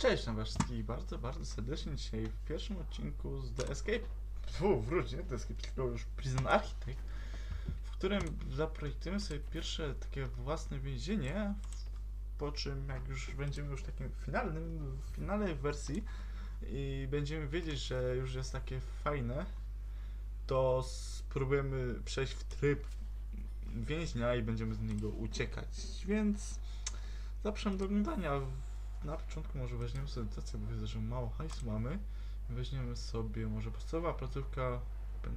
Cześć na wszystkich bardzo, bardzo serdecznie dzisiaj w pierwszym odcinku z The Escape. Fu, wróć, nie The Escape, tylko już Prison Architect, w którym zaprojektujemy sobie pierwsze takie własne więzienie, po czym jak już będziemy już takim finalnym, w finalnej wersji i będziemy wiedzieć, że już jest takie fajne, to spróbujemy przejść w tryb więźnia i będziemy z niego uciekać, więc zapraszam do oglądania. Na początku może weźmiemy sobie tacy, bo widzę, że mało hajsu mamy. Weźmiemy sobie może podstawowa placówka pen...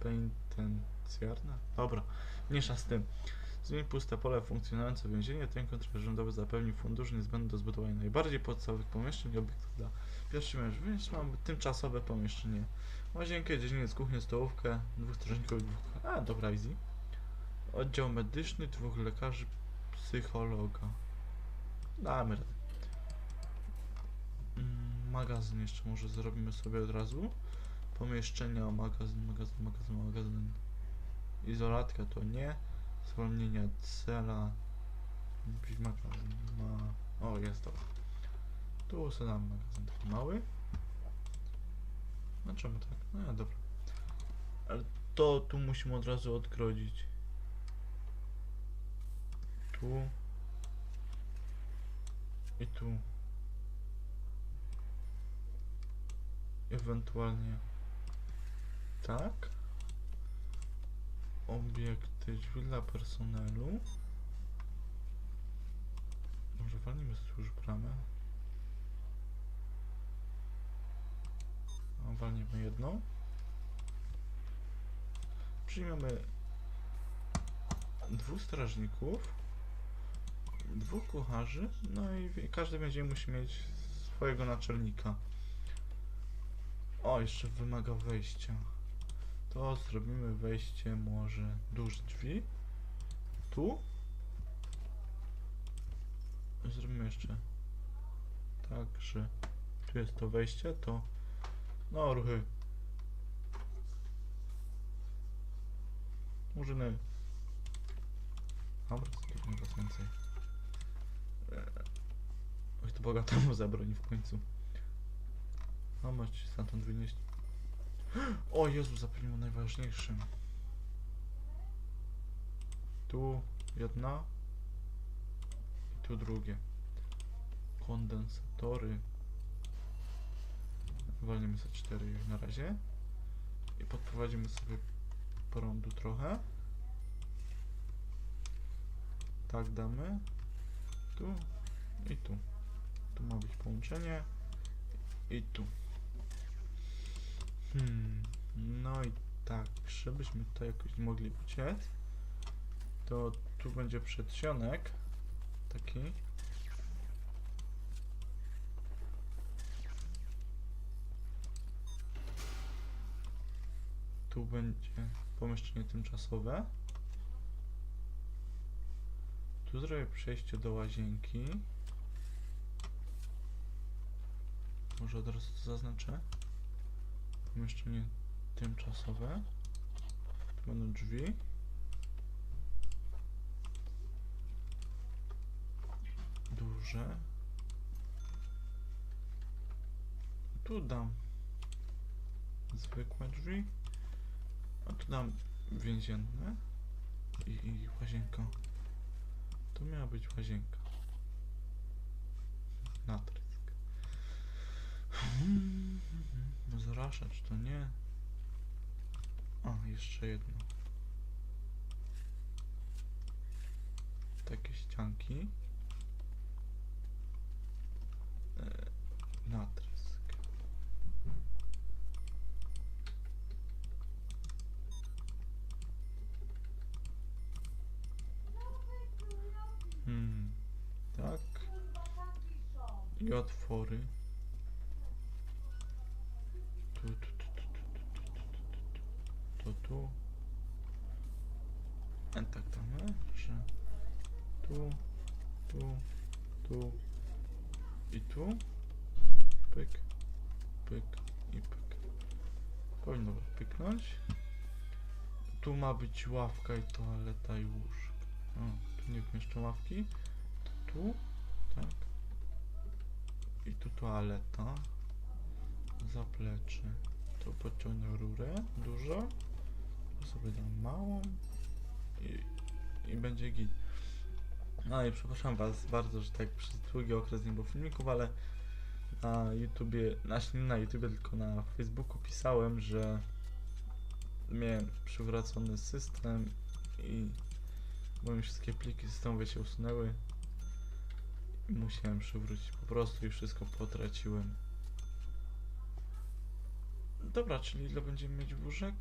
penitencjarna? Dobra, mniejsza z tym. Zmień puste pole funkcjonujące więzienie. Ten kontrarządowy zapewni fundusz niezbędny do zbudowania najbardziej podstawowych pomieszczeń i obiektów dla pierwszych mężczyzn. Więc mamy tymczasowe pomieszczenie. Łazienkę, dziedziniec, kuchnię, stołówkę, dwóch strażników, i dwóch... A, dobra, easy. Oddział medyczny, dwóch lekarzy, psychologa. Damy radę. Mm, Magazyn jeszcze może zrobimy sobie od razu. Pomieszczenia, magazyn, magazyn, magazyn, magazyn. Izolatka to nie. Zwolnienia cela. Magazyn ma... O, jest to. Tu sobie magazyn taki mały. No czemu tak? No ja, dobra. Ale to tu musimy od razu odgrodzić. Tu. I tu. Ewentualnie tak. Obiekty drzwi dla personelu. Może walnijmy już bramę. A, Walniemy jedną. Przyjmiemy dwóch strażników dwóch kucharzy, no i każdy będzie musi mieć swojego naczelnika. O, jeszcze wymaga wejścia. To zrobimy wejście może duże drzwi. Tu. Zrobimy jeszcze tak, że tu jest to wejście, to no ruchy. Murzyny. Dobra, zrobimy was więcej. Oj, to Boga temu zabroni w końcu. No macie stamtąd wynieść. O Jezu, zapomniałem najważniejszym. Tu jedna. I tu drugie. Kondensatory. Walniemy sobie cztery na razie. I podprowadzimy sobie prądu trochę. Tak damy. Tu i tu. Tu ma być połączenie. I tu. Hmm. No i tak, żebyśmy tutaj jakoś mogli uciec, to tu będzie przedsionek taki. Tu będzie pomieszczenie tymczasowe. Tu zrobię przejście do łazienki. Może od razu to zaznaczę. Pomieszczenie tymczasowe. Tu będą drzwi. Duże. Tu dam zwykłe drzwi. A tu dam więzienne i, i łazienka. To miała być łazienka. Natrysk. Hmm, Zraszacz to nie. A, jeszcze jedno. Takie ścianki. E, natrysk. otwory. Tu, tu, tu, tu, tu, tu, tu, tu. A e, tak, tak no, damy, że tu, tu, tu i tu. Pyk, pyk i pyk. Powinno pyknąć. Tu ma być ławka i toaleta i łóżko. O, tu nie wmieszczę ławki. Tu, tak. I tu toaleta. Zaplecze. Tu podciągnę rurę dużo. Tu sobie dam małą. I, i będzie git. No i przepraszam was bardzo, że tak przez długi okres nie było filmików, ale na YouTubie, znaczy nie na YouTubie, tylko na Facebooku pisałem, że miałem przywracony system i bo mi wszystkie pliki systemowe się usunęły musiałem przywrócić po prostu i wszystko potraciłem. Dobra, czyli ile będziemy mieć łóżek?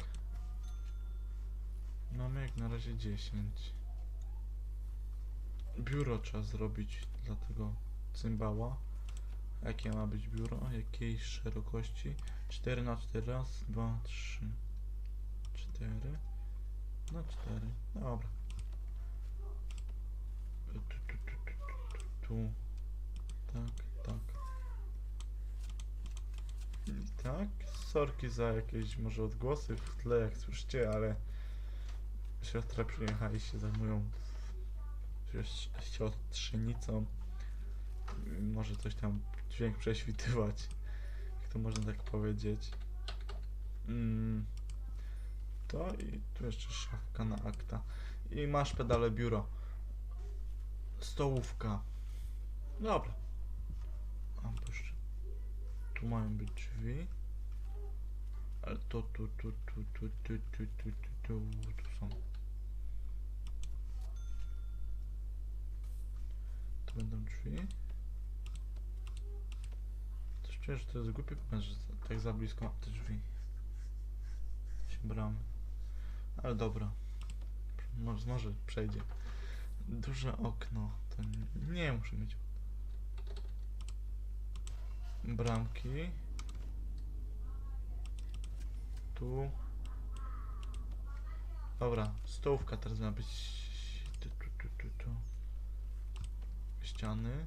Mamy jak na razie 10. Biuro trzeba zrobić dla tego cymbała. Jakie ma być biuro? Jakiej szerokości? 4 na 4 raz, 2, 3, 4 na 4. Dobra. Tu, tu, tu, tu, tu, tu. Tak, tak. I tak. Sorki za jakieś może odgłosy w tle, jak słyszycie, ale siostra przyjechała i się zajmują siostrzenicą. Może coś tam dźwięk prześwitywać, jak to można tak powiedzieć. Mm. To i tu jeszcze szafka na akta. I masz pedale biuro. Stołówka. Dobra. Bo jeszcze tu mają być drzwi. Ale to tu, tu, tu, tu, tu, tu, tu, tu, tu, tu są. Tu będą drzwi. Coś czuję, że to jest głupie pomysł, że tak za blisko mam te drzwi. Się bramy. Ale dobra. Może, może przejdzie. Duże okno. To nie, nie muszę mieć. Bramki. Tu. Dobra, stołówka teraz ma być. Tu, tu, tu, tu. Ściany.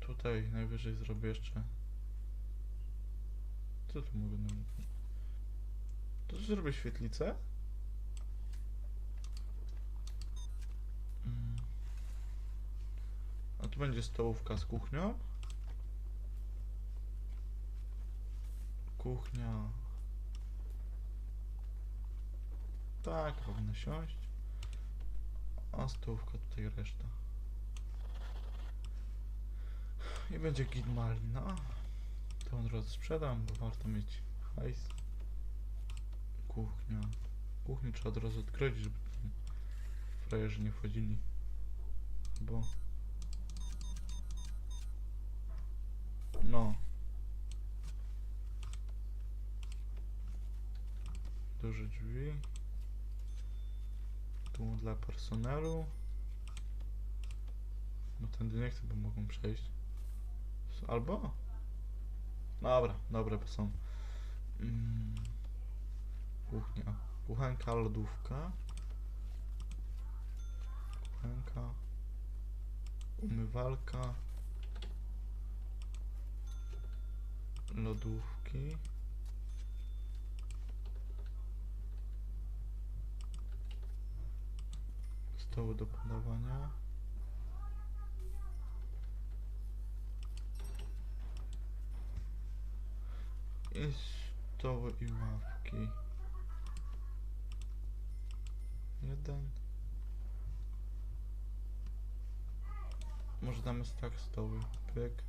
Tutaj najwyżej zrobię jeszcze. Co tu mogę nam... To zrobię świetlicę. Mm. A tu będzie stołówka z kuchnią. Kuchnia. Tak, powinno siąść. A stołówka tutaj reszta. I będzie git malina. To od razu sprzedam, bo warto mieć hajs. Kuchnia. Kuchnię trzeba od razu odkryć, żeby frajerzy nie wchodzili. Bo... No. Duże drzwi. Tu dla personelu. No tędy nie chcę, bo mogą przejść. Albo? Dobra, dobra, bo są. Mm. Kuchnia. Kuchenka, lodówka. Kuchenka. Umywalka. Lodówki. Stoły do podawania. I stoły i ławki. Jeden. Może damy tak stoły. Pyk.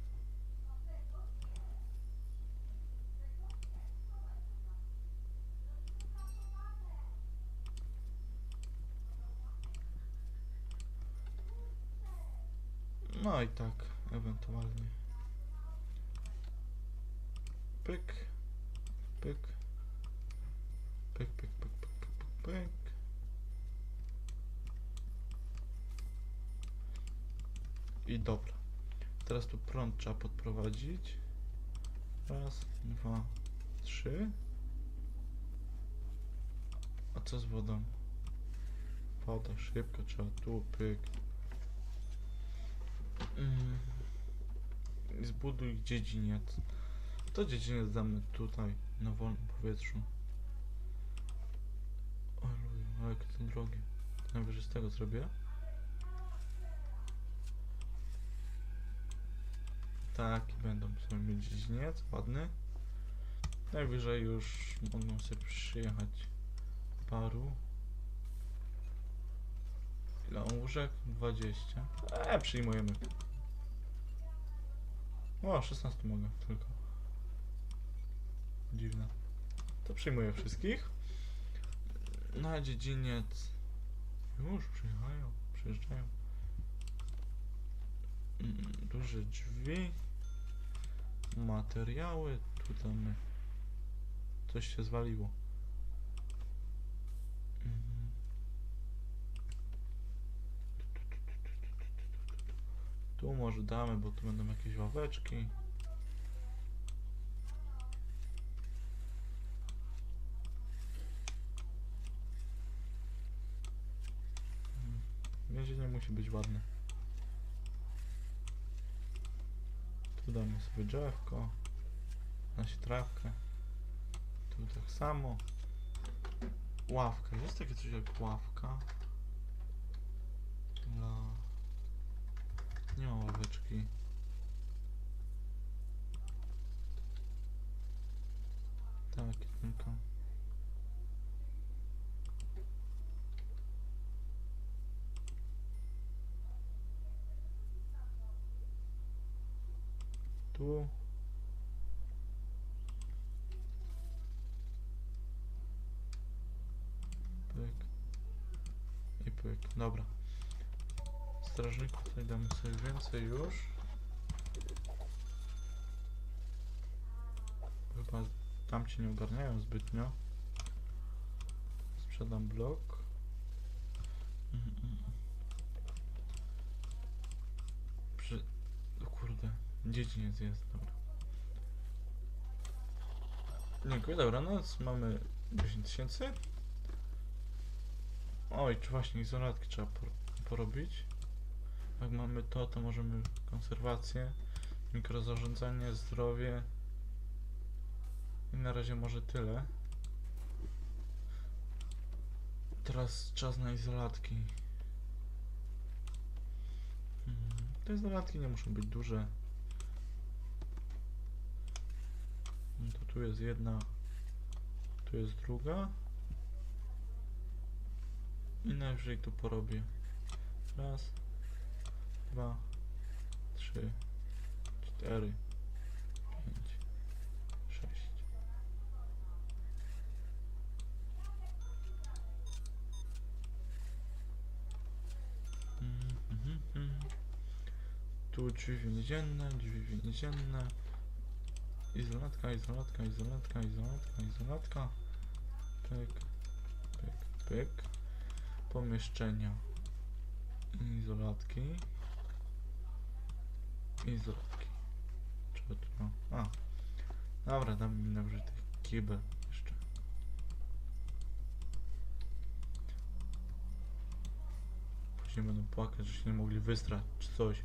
No i tak, ewentualnie. Pyk. Pyk. Pyk, pyk, pyk, pyk, pyk, pyk. I dobra. Teraz tu prąd trzeba podprowadzić. Raz, dwa, trzy. A co z wodą? Woda, szybko trzeba tu, pyk. Mhm. Zbuduj dziedziniec. To dziedziniec damy tutaj, na wolnym powietrzu. O ludzie, no jakie to drogie. Najwyżej z tego zrobię. Tak, będą sobie mieć dziedziniec, ładny. Najwyżej już mogą sobie przyjechać paru. Ile łóżek? 20. Eee, przyjmujemy. O, 16 mogę tylko. Dziwne. To przyjmuję wszystkich. Na dziedziniec. Już przyjechają, przyjeżdżają. Mm, Duże drzwi. Materiały. Tutaj my. Coś się zwaliło. Tu może damy, bo tu będą jakieś ławeczki. Mhm. Więzienie musi być ładne. Tu damy sobie drzewko. Nasi trawkę. Tu tak samo. Ławka. Jest takie coś jak ławka. Dla... Nie ma ławeczki. Tak, tylko. Tu. Pyk. I pyk. Dobra. Strażników tutaj damy sobie więcej już. Chyba tamci nie ogarniają zbytnio. Sprzedam blok. Przy... O kurde, dziedziniec jest, dobra. Dziękuję, dobra, no mamy 10 tysięcy. Oj, czy właśnie izolatki trzeba por porobić. Jak mamy to, to możemy konserwację, mikrozarządzanie, zdrowie. I na razie może tyle. Teraz czas na izolatki. Mhm. Te izolatki nie muszą być duże. No to tu jest jedna, tu jest druga. I najwyżej tu porobię. Raz, dwa, trzy, cztery, pięć, sześć. Mhm, mhm. Tu drzwi więzienne, drzwi więzienne. Izolatka, izolatka, izolatka, izolatka, izolatka. Pyk, pyk, pyk. Pomieszczenia. Izolatki. Izolatki. Czego tu mam? A. Dobra, dam mi na tych kibel jeszcze. Później będą płakać, że się nie mogli wystrać czy coś.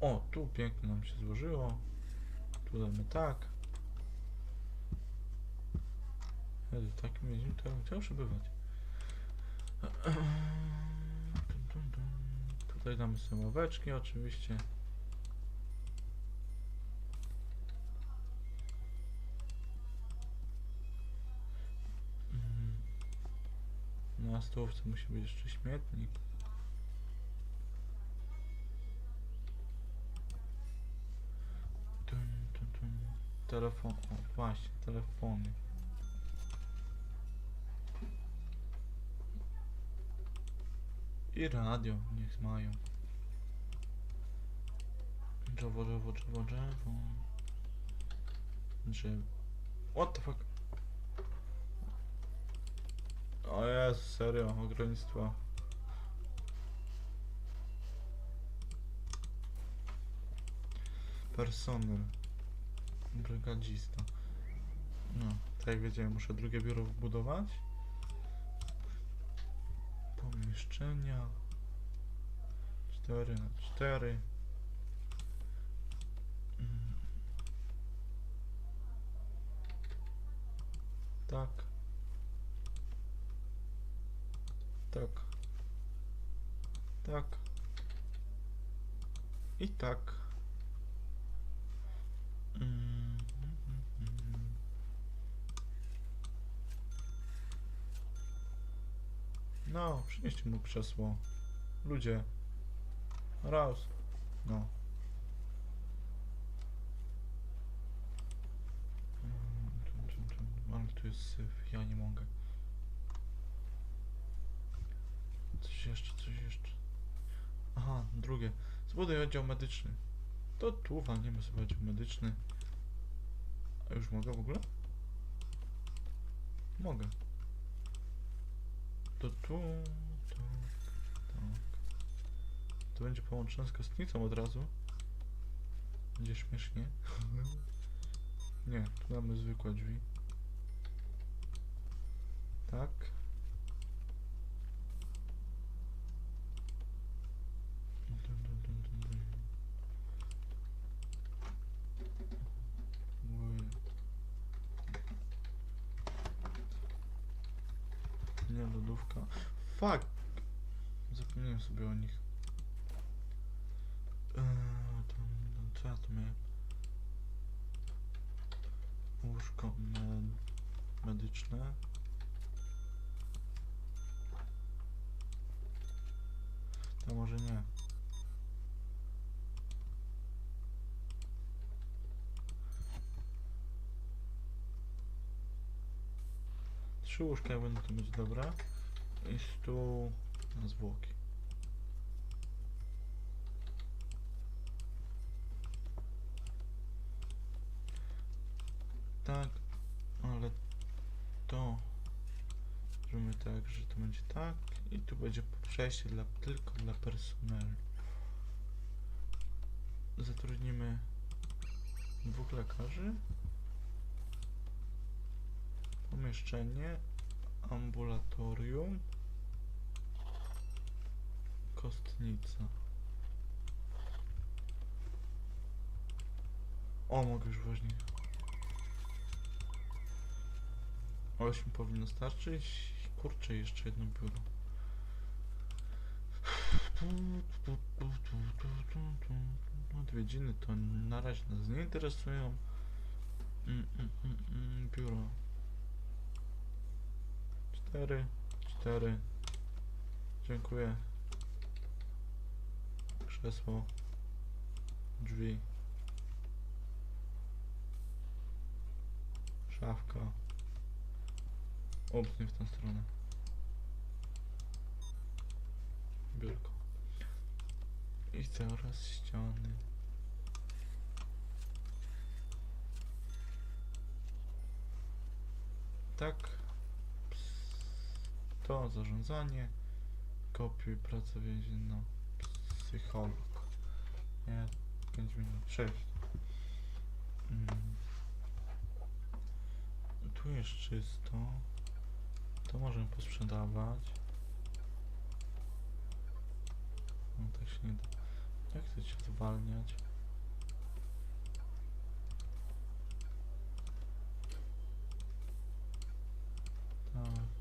O, tu pięknie nam się złożyło. Tu damy tak. Jezu, w takim więzieniu to chciał przebywać. Tutaj damy sobie ławeczki oczywiście. Na stołówce musi być jeszcze śmietnik. Telefon, o właśnie, telefony. I radio, niech mają. Drzewo, drzewo, drzewo, drzewo. Drzewo. What the fuck? O Jezu, serio, ogromnictwo. Personel. Brygadzista. No, tak jak wiedziałem, muszę drugie biuro wbudować. Pomieszczenia. 4 na 4. Mm. Tak. tak, tak i tak. Mm. No, przynieście mu krzesło. Ludzie. Raz. No. Mm, Ale tu jest syf, ja nie mogę. Jeszcze, coś jeszcze. Aha, drugie. Zbuduj oddział medyczny. To tu walniemy sobie oddział medyczny. A już mogę w ogóle? Mogę. To tu, tak, tak. To będzie połączone z kostnicą od razu. Będzie śmiesznie. Nie, tu mamy zwykłe drzwi. Tak. Nie, lodówka. Fuck! Zapomniałem sobie o nich. Eee, tam, tam, co ja? Łóżko med medyczne. To może nie. Trzy łóżka będą to być dobra. I stół na zwłoki. Tak, ale to zrobimy tak, że to będzie tak i tu będzie przejście dla, tylko dla personelu. Zatrudnimy dwóch lekarzy. Pomieszczenie, ambulatorium, kostnica. O, mogę już woźnie. 8 powinno starczyć. Kurczę, jeszcze jedno biuro. Odwiedziny to na razie nas nie interesują. Mm, mm, mm, biuro. 4, 4. Dziękuję. Krzesło. Drzwi. Szafka. Ups, w tę stronę. Biurko. I coraz ściany. Tak. To zarządzanie. Kopiuj pracę więzienną. Psycholog. Nie, 5 minut. 6. Mm. Tu jest czysto. To możemy posprzedawać. No tak się nie da. Jak chcecie zwalniać? Tak.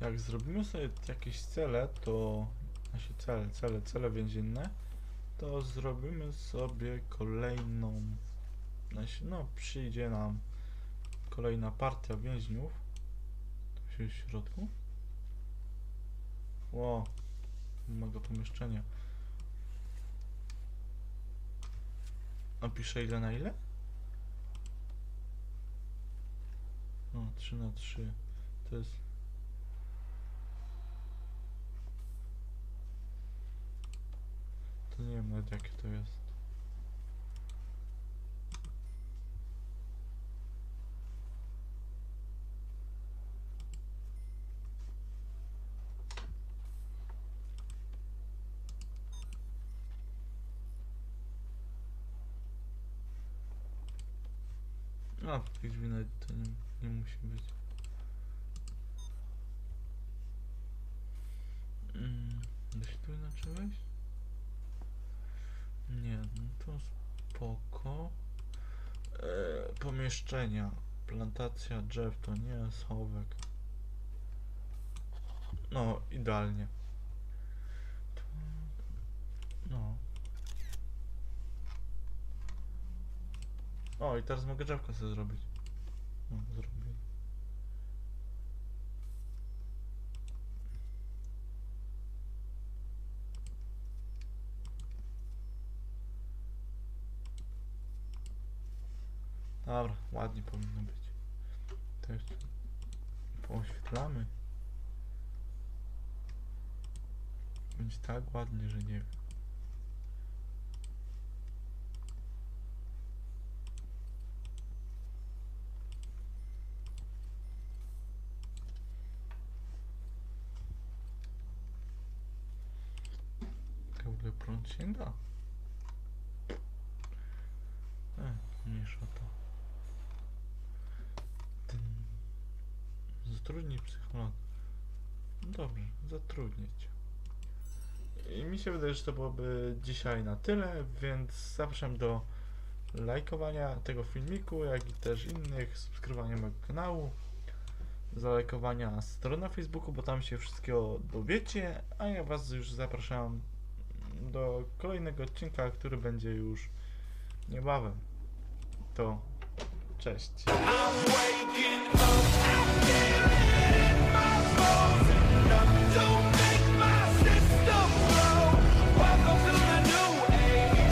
Jak zrobimy sobie jakieś cele, to... Znaczy cele, cele, cele więzienne, to zrobimy sobie kolejną Znaczy, no, przyjdzie nam kolejna partia więźniów. Tu się w środku. Ło, mega pomieszczenie. Napiszę ile na ile? No, 3 na 3. To jest... To nie wiem nawet jakie to jest. A, tych drzwi nawet to nie, nie musi być. Mm, da się tu inaczej wejść? To spoko. E, pomieszczenia. Plantacja drzew to nie schowek. No, idealnie. No. O, i teraz mogę drzewka sobie zrobić. No, zrobię. Dobra, ładnie powinno być. To jeszcze pooświetlamy. Będzie tak ładnie, że nie wiem. W ogóle prąd sięga? E, mniejsza to. Zatrudnij psycholog. No dobrze, zatrudnić. I mi się wydaje, że to byłoby dzisiaj na tyle, więc zapraszam do lajkowania tego filmiku, jak i też innych, subskrybowania mojego kanału, zalajkowania strony na Facebooku, bo tam się wszystkiego dowiecie, a ja Was już zapraszam do kolejnego odcinka, który będzie już niebawem. To cześć.